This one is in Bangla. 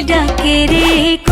ডাকে রে ক